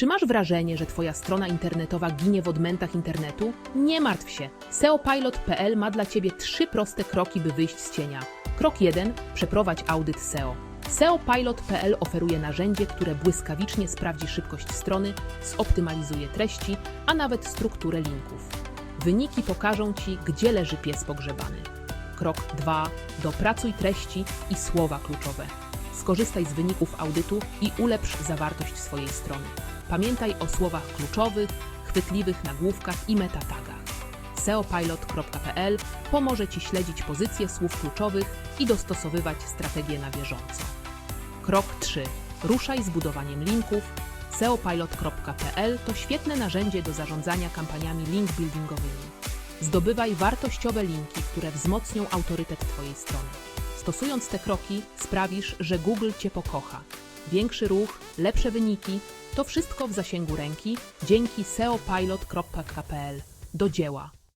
Czy masz wrażenie, że Twoja strona internetowa ginie w odmętach internetu? Nie martw się. SEOpilot.pl ma dla Ciebie trzy proste kroki, by wyjść z cienia. Krok 1. Przeprowadź audyt SEO. SEOpilot.pl oferuje narzędzie, które błyskawicznie sprawdzi szybkość strony, zoptymalizuje treści, a nawet strukturę linków. Wyniki pokażą Ci, gdzie leży pies pogrzebany. Krok 2. Dopracuj treści i słowa kluczowe. Skorzystaj z wyników audytu i ulepsz zawartość swojej strony. Pamiętaj o słowach kluczowych, chwytliwych nagłówkach i metatagach. SEOpilot.pl pomoże Ci śledzić pozycje słów kluczowych i dostosowywać strategię na bieżąco. Krok 3. Ruszaj z budowaniem linków. SEOpilot.pl to świetne narzędzie do zarządzania kampaniami link buildingowymi. Zdobywaj wartościowe linki, które wzmocnią autorytet Twojej strony. Stosując te kroki, sprawisz, że Google Cię pokocha. Większy ruch, lepsze wyniki to wszystko w zasięgu ręki dzięki seopilot.pl. Do dzieła!